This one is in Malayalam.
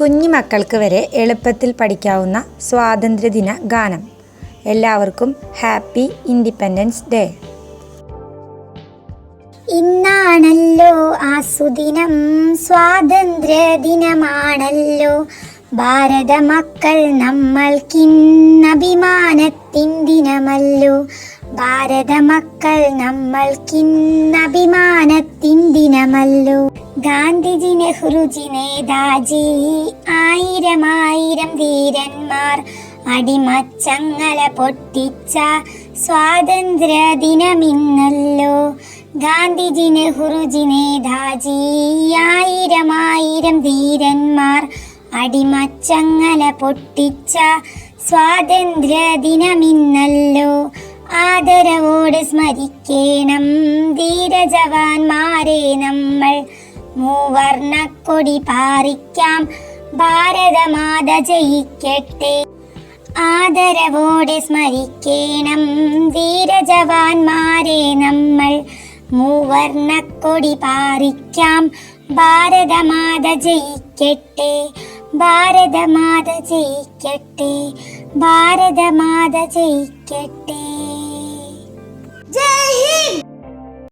കുഞ്ഞു മക്കൾക്ക് വരെ എളുപ്പത്തിൽ പഠിക്കാവുന്ന സ്വാതന്ത്ര്യദിന ഗാനം. എല്ലാവർക്കും ഹാപ്പി ഇൻഡിപെൻഡൻസ് ഡേ. ഇന്നാണല്ലോ ആ സുദിനം സ്വാതന്ത്ര്യ ദിനമാണല്ലോ ഭാരത മക്കൾ നമ്മൾക്കിന്നഭിമാനത്തിൻ ദിനമല്ലോ ഭാരത മക്കൾ നമ്മൾക്കിന്നഭിമാനത്തിൻ ദിനമല്ലോ ഗാന്ധിജി നെഹ്റുജി നേതാജി ആയിരം ആയിരം ധീരന്മാർ പൊട്ടിച്ച സ്വാതന്ത്ര്യ ദിനമിന്നല്ലോ ഗാന്ധിജി നെഹ്റുജി നേതാജി ആയിരം ആയിരം ധീരന്മാർ പൊട്ടിച്ച സ്വാതന്ത്ര്യ ദിനമിന്നല്ലോ ആദരവോട് സ്മരിക്കേണം ധീരജവാന്മാരെ നമ്മൾ മൂവർണക്കൊടി പാറിക്കാം. ഭാരതമാത ജയിക്കട്ടെ. ആദരവോടെ സ്മരിക്കേണം. വീരജവാന്മാരെ നമ്മൾ മൂവർണക്കൊടി പാറിക്കാം. ഭാരതമാത ജയിക്കട്ടെ. ഭാരതമാത ജയിക്കട്ടെ. ഭാരതമാത ജയിക്കട്ടെ.